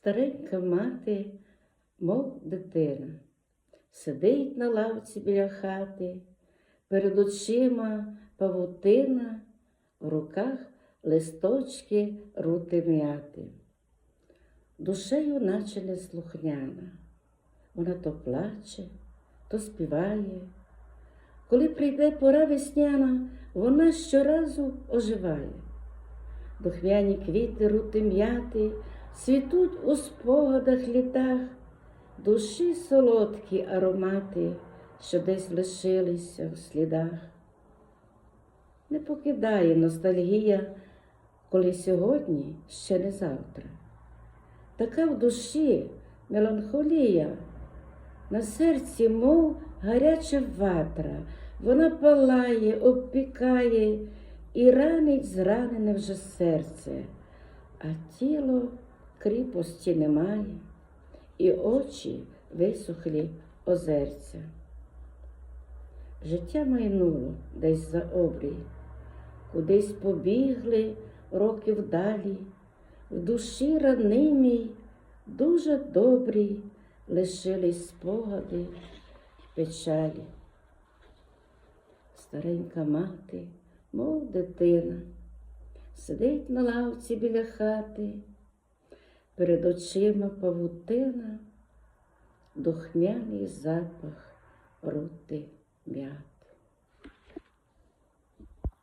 Старенька мати, мов дитина, сидить на лавці біля хати, перед очима павутина, в руках листочки рути м'яти. Душею наче неслухняна, вона то плаче, то співає. Коли прийде пора весняна, вона щоразу оживає. Духмяні квіти рути м'яти, цвітуть у спогадах літах, душі солодкі аромати, що десь лишилися в слідах. Не покидає ностальгія, коли сьогодні ще не завтра. Така в душі меланхолія, на серці, мов гаряча ватра, вона палає, обпікає і ранить зранене вже серце, а тіло кріпості немає, і очі висохлі озерця. Життя майнуло десь за обрій, кудись побігли роки вдалі, в душі ранимій, дуже добрій лишились спогади й печалі. Старенька мати, мов дитина, сидить на лавці біля хати, перед очима павутина, духмяний запах рути м'яти.